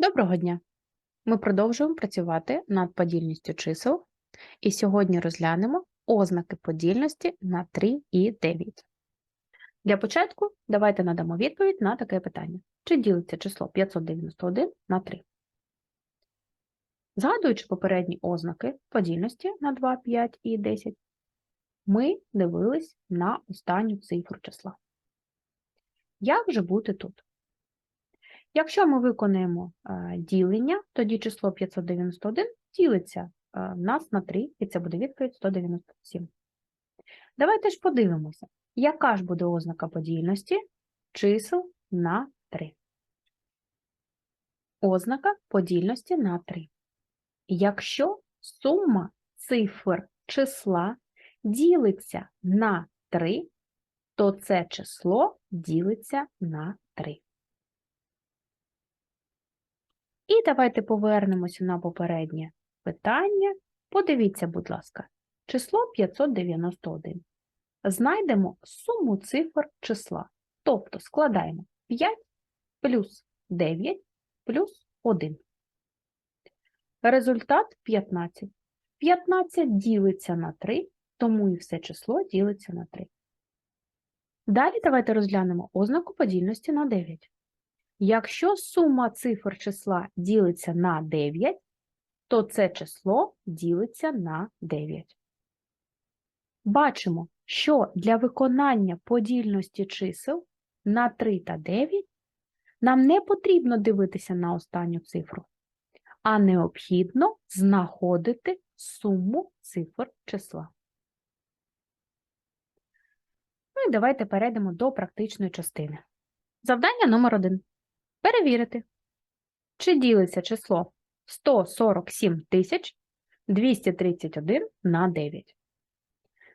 Доброго дня! Ми продовжуємо працювати над подільністю чисел, і сьогодні розглянемо ознаки подільності на 3 і 9. Для початку давайте надамо відповідь на таке питання. Чи ділиться число 591 на 3? Згадуючи попередні ознаки подільності на 2, 5 і 10, ми дивились на останню цифру числа. Як же бути тут? Якщо ми виконуємо е, ділення, тоді число 591 ділиться е, в нас на 3, і це буде відповідь 197. Давайте ж подивимося, яка ж буде ознака подільності чисел на 3. Ознака подільності на 3. Якщо сума цифр числа ділиться на 3, то це число ділиться на 3. І давайте повернемося на попереднє питання. Подивіться, будь ласка, число 591. Знайдемо суму цифр числа. Тобто складаємо 5 плюс 9 плюс 1. Результат 15. 15 ділиться на 3, тому і все число ділиться на 3. Далі давайте розглянемо ознаку подільності на 9. Якщо сума цифр числа ділиться на 9, то це число ділиться на 9. Бачимо, що для виконання подільності чисел на 3 та 9 нам не потрібно дивитися на останню цифру, а необхідно знаходити суму цифр числа. Ну і давайте перейдемо до практичної частини. Завдання номер 1. Перевірити, чи ділиться число 147 231 на 9.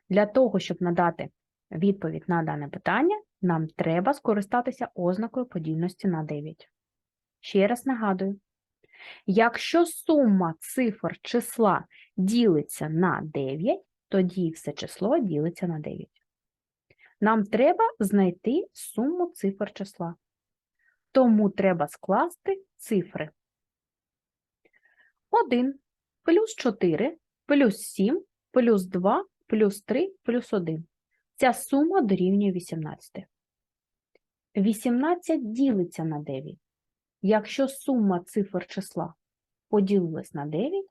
Для того, щоб надати відповідь на дане питання, нам треба скористатися ознакою подільності на 9. Ще раз нагадую, якщо сума цифр числа ділиться на 9, тоді все число ділиться на 9. Нам треба знайти суму цифр числа. Тому треба скласти цифри. 1 плюс 4 плюс 7 плюс 2 плюс 3 плюс 1. Ця сума дорівнює 18. 18 ділиться на 9. Якщо сума цифр числа поділилась на 9,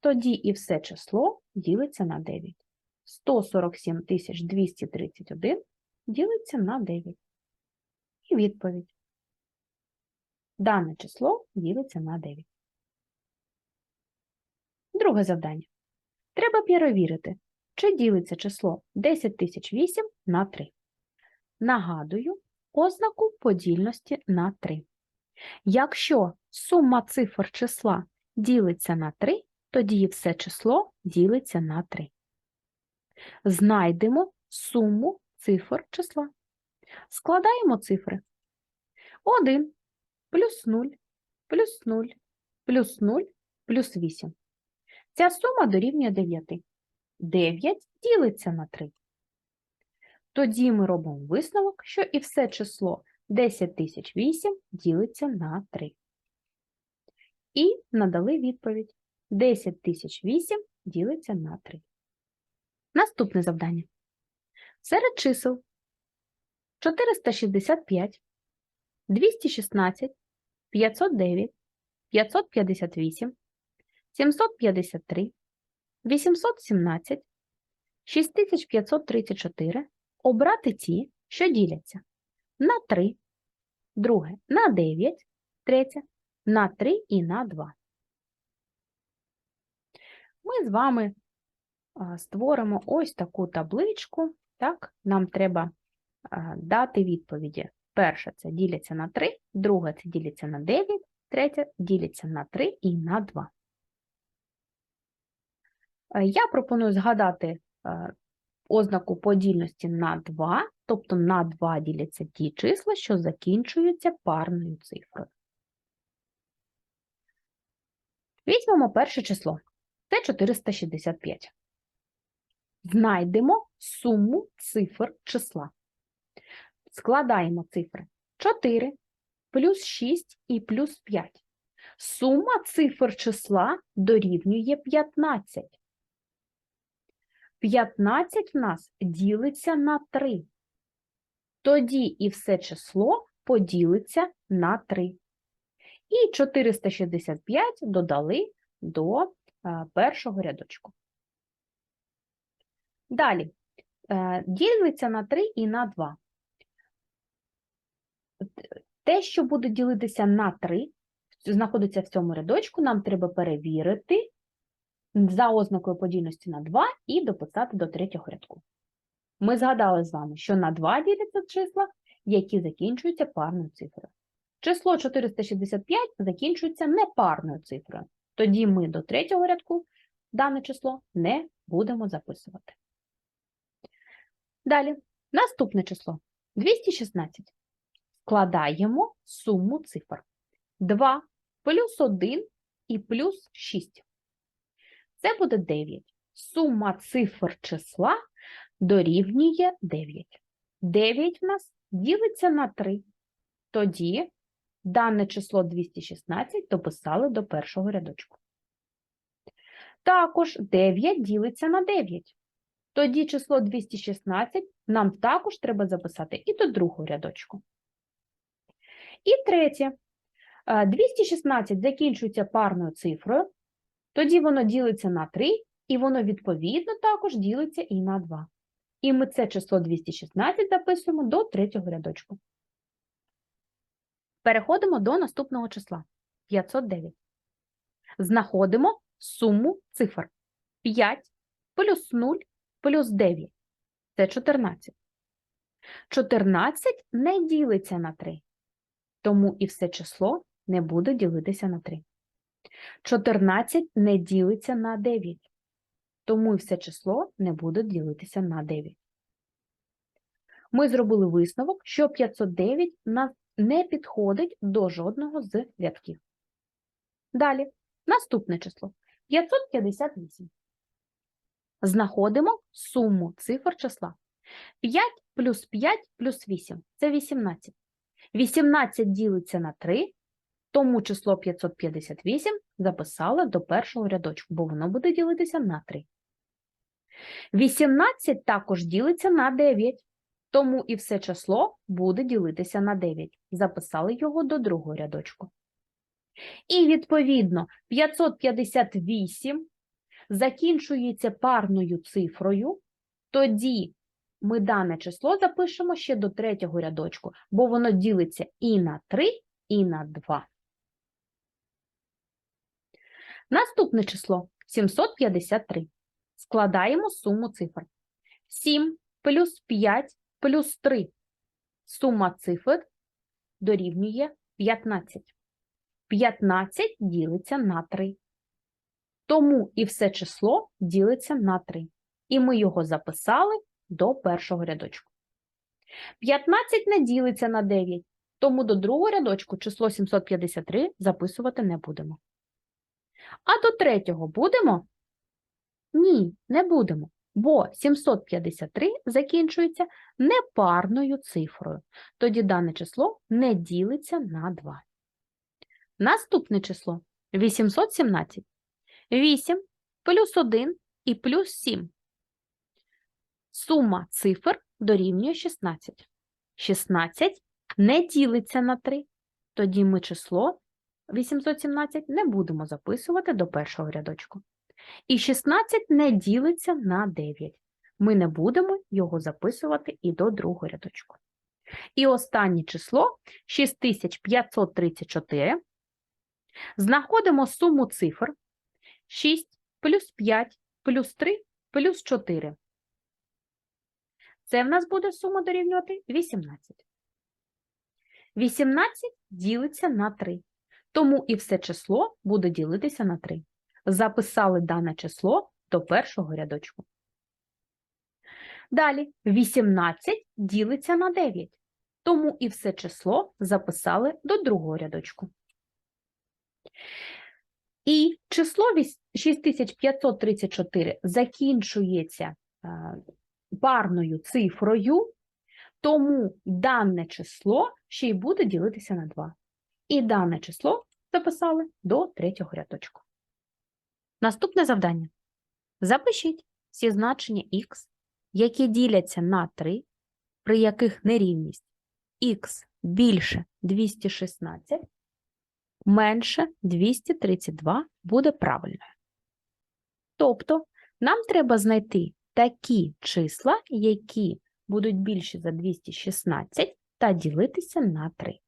тоді і все число ділиться на 9. 147 231 ділиться на 9. І відповідь. Дане число ділиться на 9. Друге завдання. Треба перевірити, чи ділиться число 10008 на 3. Нагадую ознаку подільності на 3. Якщо сума цифр числа ділиться на 3, тоді все число ділиться на 3. Знайдемо суму цифр числа. Складаємо цифри. 1 плюс 0, плюс 0, плюс 0, плюс 8. Ця сума дорівнює 9. 9 ділиться на 3. Тоді ми робимо висновок, що і все число 10008 ділиться на 3. І надали відповідь 10008 ділиться на 3. Наступне завдання. Серед чисел 465, 216, 509, 558, 753, 817, 6534 обрати ті, що діляться на 3, друге на 9, третє на 3 і на 2. Ми з вами створимо ось таку табличку. Так, Нам треба дати відповіді Перше це діляться на 3, друге це діляться на 9, третє діляться на 3 і на 2. Е, я пропоную згадати е, ознаку подільності на 2, тобто на 2 діляться ті числа, що закінчуються парною цифрою. Візьмемо перше число. Це 465. Знайдемо суму цифр числа. Складаємо цифри 4 плюс 6 і плюс 5. Сума цифр числа дорівнює 15. 15 в нас ділиться на 3. Тоді і все число поділиться на 3. І 465 додали до е, першого рядочку. Далі. Е, Ділиться на 3 і на 2. Те, що буде ділитися на 3, знаходиться в цьому рядочку, нам треба перевірити за ознакою подільності на 2 і дописати до третього рядку. Ми згадали з вами, що на 2 діляться числа, які закінчуються парною цифрою. Число 465 закінчується непарною цифрою. Тоді ми до третього рядку дане число не будемо записувати. Далі, наступне число 216. Складаємо суму цифр. 2 плюс 1 і плюс 6. Це буде 9. Сума цифр числа дорівнює 9. 9 в нас ділиться на 3. Тоді дане число 216 дописали до першого рядочку. Також 9 ділиться на 9. Тоді число 216 нам також треба записати і до другого рядочку. І третє. Е, 216 закінчується парною цифрою, тоді воно ділиться на 3, і воно відповідно також ділиться і на 2. І ми це число 216 записуємо до третього рядочку. Переходимо до наступного числа 509. Знаходимо суму цифр 5 плюс 0 плюс 9. Це 14. 14 не ділиться на 3, тому і все число не буде ділитися на 3. 14 не ділиться на 9, тому і все число не буде ділитися на 9. Ми зробили висновок, що 509 не підходить до жодного з рядків. Далі, наступне число 558. Знаходимо суму цифр числа. 5 плюс 5 плюс 8 – це 18. 18 ділиться на 3, тому число 558 записали до першого рядочку, бо воно буде ділитися на 3. 18 також ділиться на 9, тому і все число буде ділитися на 9. Записали його до другого рядочку. І, відповідно, 558 закінчується парною цифрою, тоді ми дане число запишемо ще до третього рядочку, бо воно ділиться і на 3, і на 2. Наступне число 753. Складаємо суму цифр. 7 плюс 5 плюс 3. Сума цифр дорівнює 15. 15 ділиться на 3. Тому і все число ділиться на 3. І ми його записали до першого рядочку. 15 не ділиться на 9, тому до другого рядочку число 753 записувати не будемо. А до третього будемо? Ні, не будемо, бо 753 закінчується непарною цифрою. Тоді дане число не ділиться на 2. Наступне число 817. 8 плюс 1 і плюс 7. Сума цифр дорівнює 16. 16 не ділиться на 3. Тоді ми число 817 не будемо записувати до першого рядочку. І 16 не ділиться на 9. Ми не будемо його записувати і до другого рядочку. І останнє число 6534. Знаходимо суму цифр 6 плюс 5 плюс 3 плюс 4. Це в нас буде сума дорівнювати 18. 18 ділиться на 3. Тому і все число буде ділитися на 3. Записали дане число до першого рядочку. Далі 18 ділиться на 9. Тому і все число записали до другого рядочку. І число 6534 закінчується е, парною цифрою, тому дане число ще й буде ділитися на 2. І дане число записали до третього рядочку. Наступне завдання. Запишіть всі значення х, які діляться на 3, при яких нерівність х більше 216, менше 232 буде правильною. Тобто нам треба знайти такі числа, які будуть більші за 216 та ділитися на 3.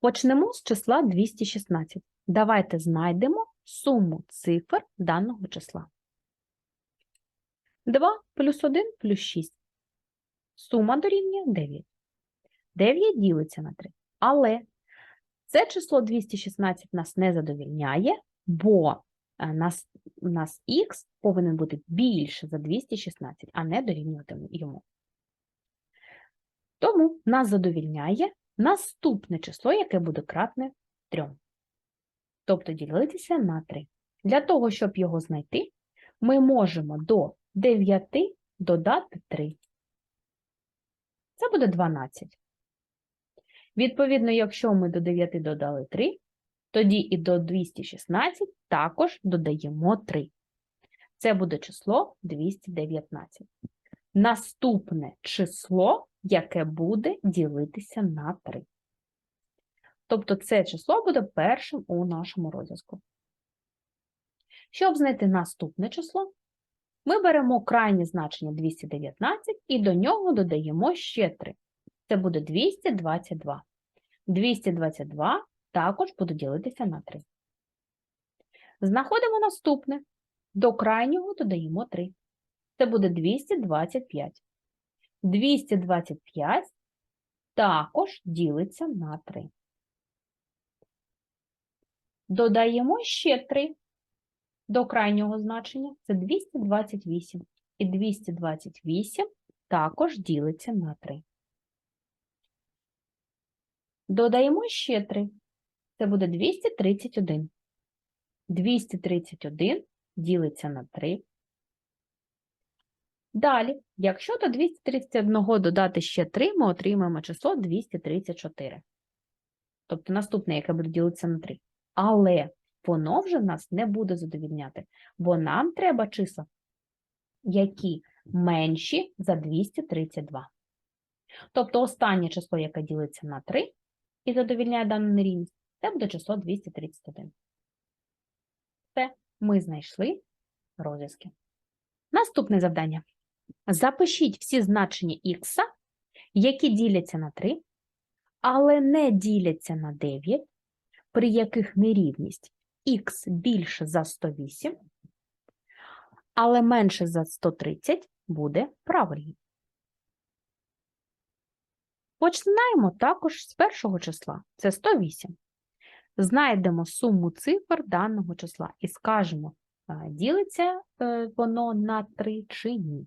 Почнемо з числа 216. Давайте знайдемо суму цифр даного числа. 2 плюс 1 плюс 6. Сума дорівнює 9. 9 ділиться на 3. Але це число 216 нас не задовільняє, бо нас, у нас х повинен бути більше за 216, а не дорівнювати йому. Тому нас задовільняє наступне число, яке буде кратне 3. Тобто ділитися на 3. Для того, щоб його знайти, ми можемо до 9 додати 3. Це буде 12. Відповідно, якщо ми до 9 додали 3, тоді і до 216 також додаємо 3. Це буде число 219. Наступне число, яке буде ділитися на 3. Тобто це число буде першим у нашому розв'язку. Щоб знайти наступне число, ми беремо крайнє значення 219 і до нього додаємо ще 3. Це буде 222. 222 також буде ділитися на 3. Знаходимо наступне. До крайнього додаємо 3. Це буде 225. 225 також ділиться на 3. Додаємо ще 3 до крайнього значення. Це 228. І 228 також ділиться на 3. Додаємо ще 3. Це буде 231. 231 ділиться на 3. Далі, якщо до 231 додати ще 3, ми отримаємо число 234. Тобто наступне, яке буде ділитися на 3. Але воно вже нас не буде задовільняти, бо нам треба числа, які менші за 232. Тобто останнє число, яке ділиться на 3 і задовільняє дану нерівність, це буде число 231. Все, ми знайшли розв'язки. Наступне завдання. Запишіть всі значення х, які діляться на 3, але не діляться на 9, при яких нерівність х більше за 108, але менше за 130 буде правильно. Починаємо також з першого числа, це 108. Знайдемо суму цифр даного числа і скажемо, ділиться е, воно на 3 чи ні.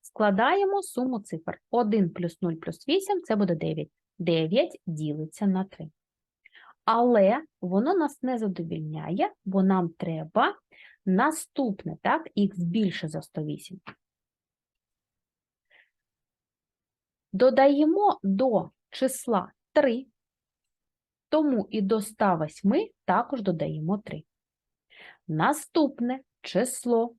Складаємо суму цифр. 1 плюс 0 плюс 8 це буде 9. 9 ділиться на 3. Але воно нас не задовільняє, бо нам треба наступне, так, х більше за 108. Додаємо до числа 3, тому і до 108 також додаємо 3. Наступне число,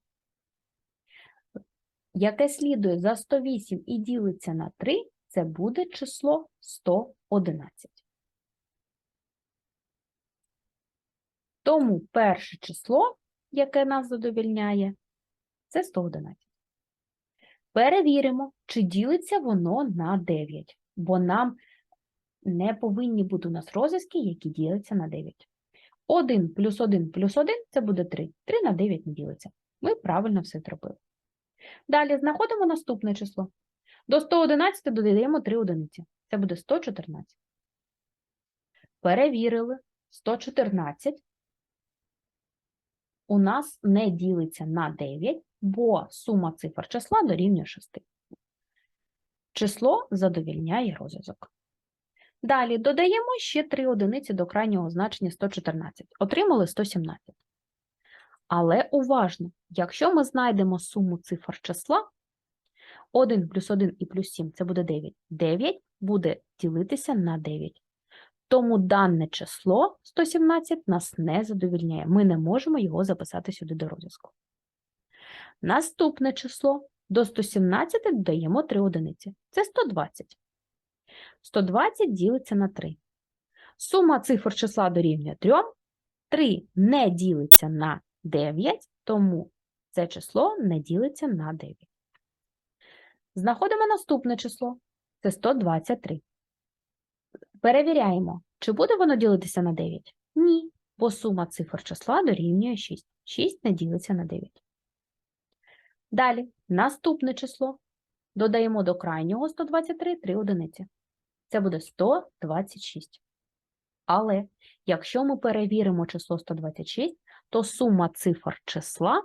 яке слідує за 108 і ділиться на 3, це буде число 111. Тому перше число, яке нас задовільняє, це 111. Перевіримо, чи ділиться воно на 9, бо нам не повинні бути у нас розв'язки, які діляться на 9. 1 плюс 1 плюс 1 це буде 3. 3 на 9 не ділиться. Ми правильно все зробили. Далі знаходимо наступне число. До 111 додаємо 3 одиниці. Це буде 114. Перевірили. 114 у нас не ділиться на 9, бо сума цифр числа дорівнює 6. Число задовільняє розв'язок. Далі додаємо ще 3 одиниці до крайнього значення 114. Отримали 117. Але уважно, якщо ми знайдемо суму цифр числа, 1 плюс 1 і плюс 7 це буде 9. 9 буде ділитися на 9. Тому дане число 117 нас не задовільняє. Ми не можемо його записати сюди до розв'язку. Наступне число до 117 додаємо 3 одиниці. Це 120. 120 ділиться на 3. Сума цифр числа дорівнює 3. 3 не ділиться на 9, тому це число не ділиться на 9. Знаходимо наступне число. Це 123. Перевіряємо, чи буде воно ділитися на 9? Ні, бо сума цифр числа дорівнює 6. 6 не ділиться на 9. Далі, наступне число. Додаємо до крайнього 123 3 одиниці. Це буде 126. Але якщо ми перевіримо число 126, то сума цифр числа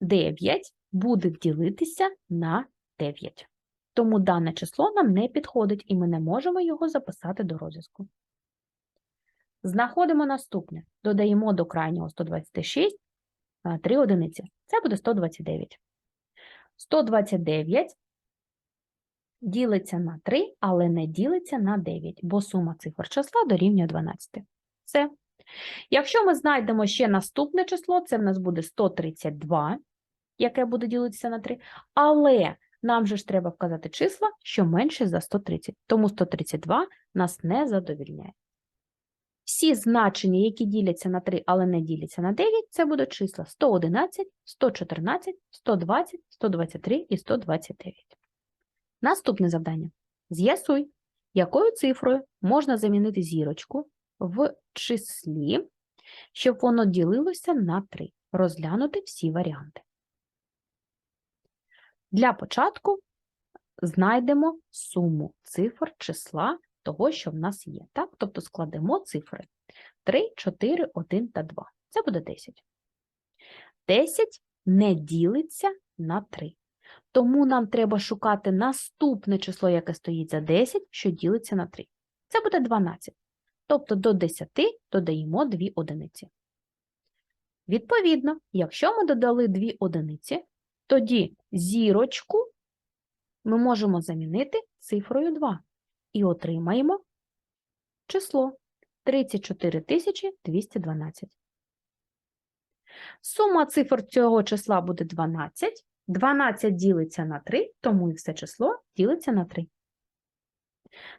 9 буде ділитися на 9. Тому дане число нам не підходить, і ми не можемо його записати до розв'язку. Знаходимо наступне. Додаємо до крайнього 126 3 одиниці. Це буде 129. 129 ділиться на 3, але не ділиться на 9, бо сума цифр числа дорівнює 12. Все. Якщо ми знайдемо ще наступне число, це в нас буде 132, яке буде ділитися на 3, але нам же ж треба вказати числа, що менше за 130, тому 132 нас не задовільняє. Всі значення, які діляться на 3, але не діляться на 9, це будуть числа 111, 114, 120, 123 і 129. Наступне завдання. З'ясуй, якою цифрою можна замінити зірочку в числі, щоб воно ділилося на 3. Розглянути всі варіанти. Для початку знайдемо суму цифр числа того, що в нас є. Так? Тобто складемо цифри 3, 4, 1 та 2. Це буде 10. 10 не ділиться на 3. Тому нам треба шукати наступне число, яке стоїть за 10, що ділиться на 3. Це буде 12. Тобто до 10 додаємо 2 одиниці. Відповідно, якщо ми додали 2 одиниці, тоді зірочку ми можемо замінити цифрою 2 і отримаємо число 34 212. Сума цифр цього числа буде 12. 12 ділиться на 3, тому і все число ділиться на 3.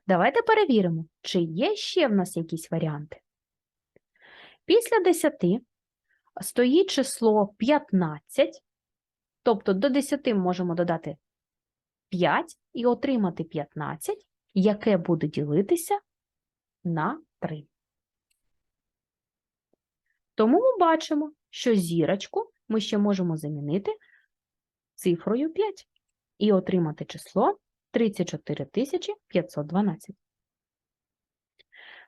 Давайте перевіримо, чи є ще в нас якісь варіанти. Після 10 стоїть число 15, тобто до 10 можемо додати 5 і отримати 15, яке буде ділитися на 3. Тому ми бачимо, що зірочку ми ще можемо замінити цифрою 5 і отримати число 34 512.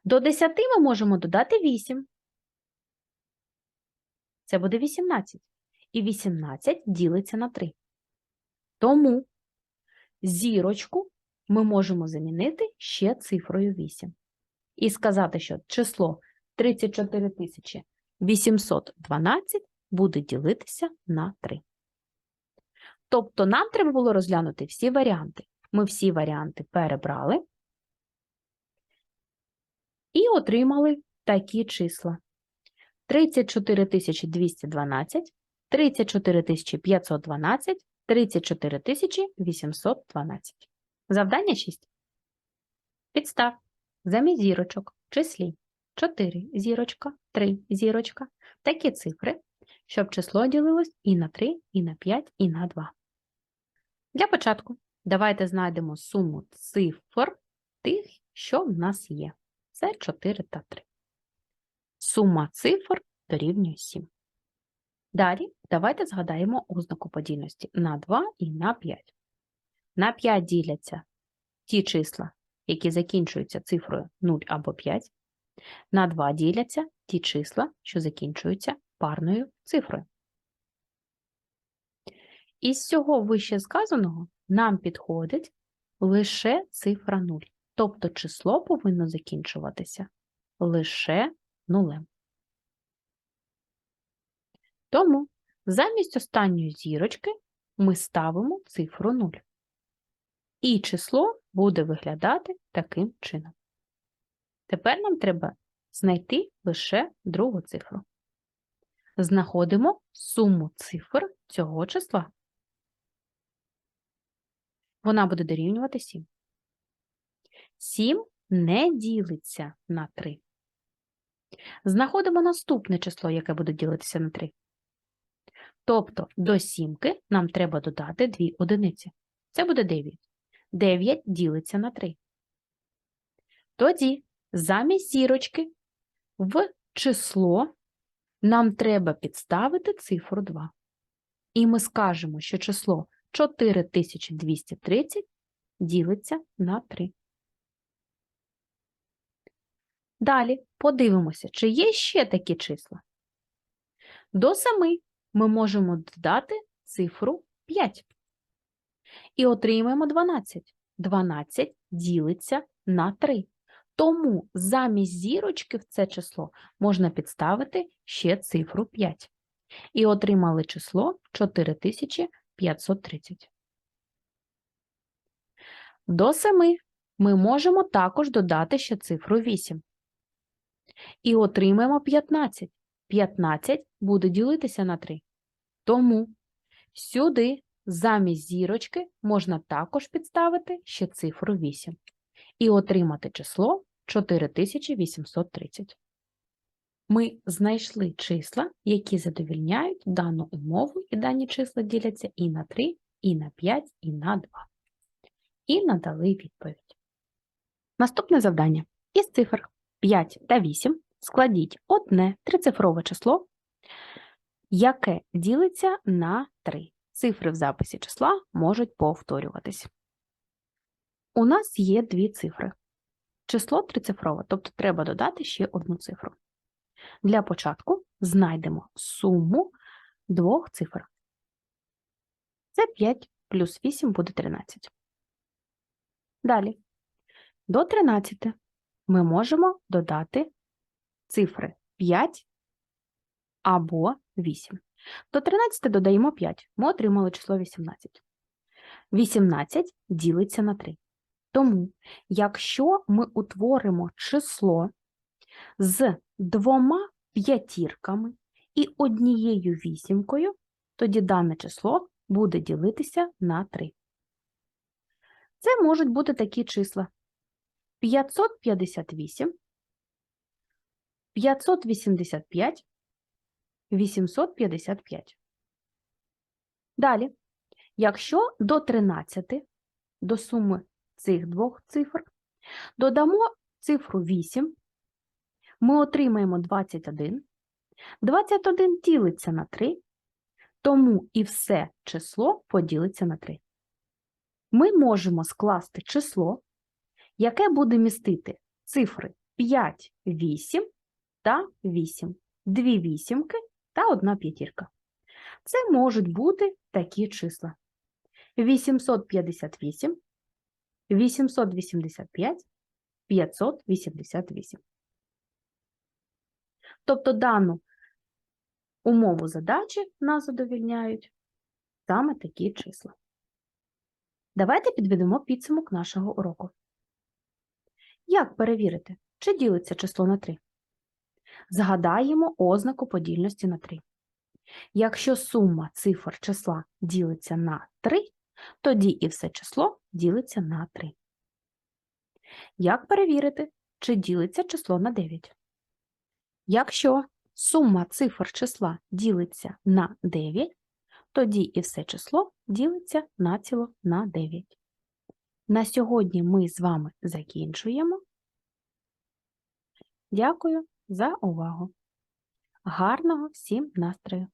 До 10 ми можемо додати 8. Це буде 18. І 18 ділиться на 3. Тому зірочку ми можемо замінити ще цифрою 8. І сказати, що число 34 812 буде ділитися на 3. Тобто нам треба було розглянути всі варіанти. Ми всі варіанти перебрали і отримали такі числа. 34 212, 34 512, 34 812. Завдання 6. Підстав. Замість зірочок числі 4 зірочка, 3 зірочка. Такі цифри, щоб число ділилось і на 3, і на 5, і на 2. Для початку давайте знайдемо суму цифр тих, що в нас є. Це 4 та 3. Сума цифр дорівнює 7. Далі давайте згадаємо ознаку подільності на 2 і на 5. На 5 діляться ті числа, які закінчуються цифрою 0 або 5. На 2 діляться ті числа, що закінчуються парною цифрою. Із всього вище сказаного нам підходить лише цифра 0, тобто число повинно закінчуватися лише нулем. Тому замість останньої зірочки ми ставимо цифру 0. І число буде виглядати таким чином. Тепер нам треба знайти лише другу цифру. Знаходимо суму цифр цього числа. Вона буде дорівнювати 7. 7 не ділиться на 3. Знаходимо наступне число, яке буде ділитися на 3. Тобто до сімки нам треба додати 2 одиниці. Це буде 9. 9 ділиться на 3. Тоді замість зірочки в число нам треба підставити цифру 2. І ми скажемо, що число 4230 ділиться на 3. Далі подивимося, чи є ще такі числа. До 7 ми можемо додати цифру 5. І отримаємо 12. 12 ділиться на 3. Тому замість зірочки в це число можна підставити ще цифру 5. І отримали число 4530. До 7 ми можемо також додати ще цифру 8. І отримаємо 15. 15 буде ділитися на 3. Тому сюди замість зірочки можна також підставити ще цифру 8 і отримати число 4830. Ми знайшли числа, які задовільняють дану умову, і дані числа діляться і на 3, і на 5, і на 2. І надали відповідь. Наступне завдання. Із цифр 5 та 8 складіть одне трицифрове число, яке ділиться на 3. Цифри в записі числа можуть повторюватись. У нас є дві цифри. Число трицифрове, тобто треба додати ще одну цифру. Для початку знайдемо суму двох цифр. Це 5 плюс 8 буде 13. Далі, до 13 ми можемо додати цифри 5 або 8. До 13 додаємо 5. Ми отримали число 18. 18 ділиться на 3. Тому, якщо ми утворимо число з двома п'ятірками і однією вісімкою, тоді дане число буде ділитися на 3. Це можуть бути такі числа 558, 585, 855. Далі, якщо до 13 до суми цих двох цифр додамо цифру 8, ми отримаємо 21. 21 ділиться на 3, тому і все число поділиться на 3. Ми можемо скласти число, яке буде містити цифри 5, 8 та 8, дві вісімки та одна п'ятірка. Це можуть бути такі числа: 858, 885, 588. Тобто дану умову задачі нас задовільняють саме такі числа. Давайте підведемо підсумок нашого уроку. Як перевірити, чи ділиться число на 3? Згадаємо ознаку подільності на 3. Якщо сума цифр числа ділиться на 3, тоді і все число ділиться на 3. Як перевірити, чи ділиться число на 9? Якщо сума цифр числа ділиться на 9, тоді і все число ділиться націло на 9. На сьогодні ми з вами закінчуємо. Дякую за увагу. Гарного всім настрою!